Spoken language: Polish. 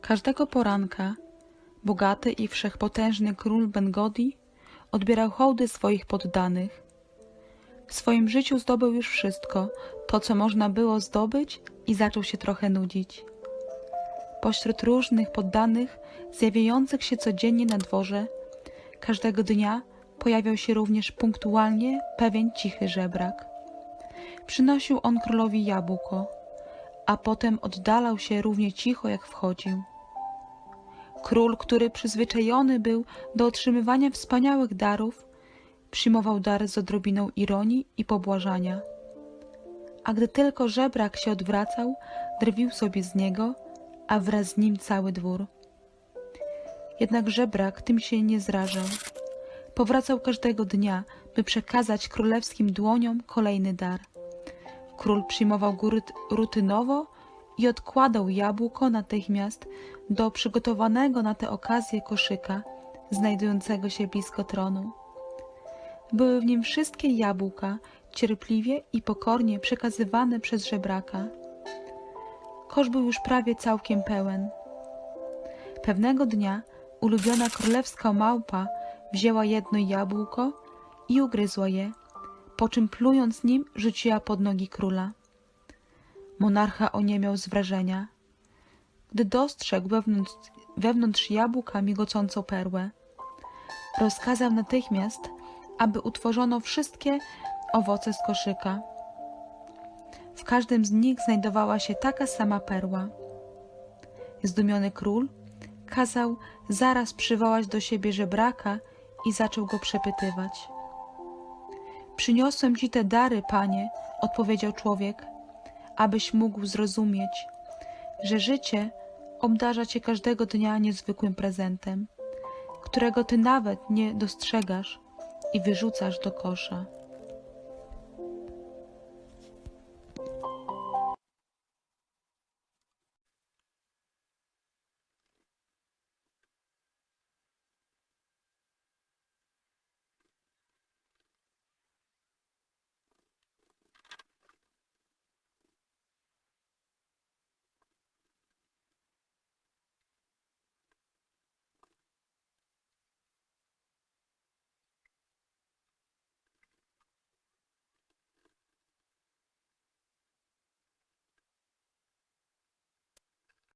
Każdego poranka bogaty i wszechpotężny król Bengodi odbierał hołdy swoich poddanych. W swoim życiu zdobył już wszystko, to co można było zdobyć i zaczął się trochę nudzić. Pośród różnych poddanych, zjawiających się codziennie na dworze, każdego dnia pojawiał się również punktualnie pewien cichy żebrak. Przynosił on królowi jabłko, a potem oddalał się równie cicho, jak wchodził. Król, który przyzwyczajony był do otrzymywania wspaniałych darów, przyjmował dar z odrobiną ironii i pobłażania. A gdy tylko żebrak się odwracał, drwił sobie z niego, a wraz z nim cały dwór. Jednak żebrak tym się nie zrażał. Powracał każdego dnia, by przekazać królewskim dłoniom kolejny dar. Król przyjmował go rut- rutynowo i odkładał jabłko natychmiast do przygotowanego na tę okazję koszyka, znajdującego się blisko tronu. Były w nim wszystkie jabłka, cierpliwie i pokornie przekazywane przez żebraka. Kosz był już prawie całkiem pełen. Pewnego dnia ulubiona królewska małpa wzięła jedno jabłko i ugryzła je, po czym plując nim rzuciła pod nogi króla. Monarcha oniemiał z wrażenia, gdy dostrzegł wewnątrz, wewnątrz jabłka migocącą perłę. Rozkazał natychmiast, aby utworzono wszystkie owoce z koszyka. W każdym z nich znajdowała się taka sama perła. Zdumiony król kazał zaraz przywołać do siebie żebraka i zaczął go przepytywać. Przyniosłem ci te dary, panie, odpowiedział człowiek, abyś mógł zrozumieć, że życie obdarza cię każdego dnia niezwykłym prezentem, którego ty nawet nie dostrzegasz i wyrzucasz do kosza.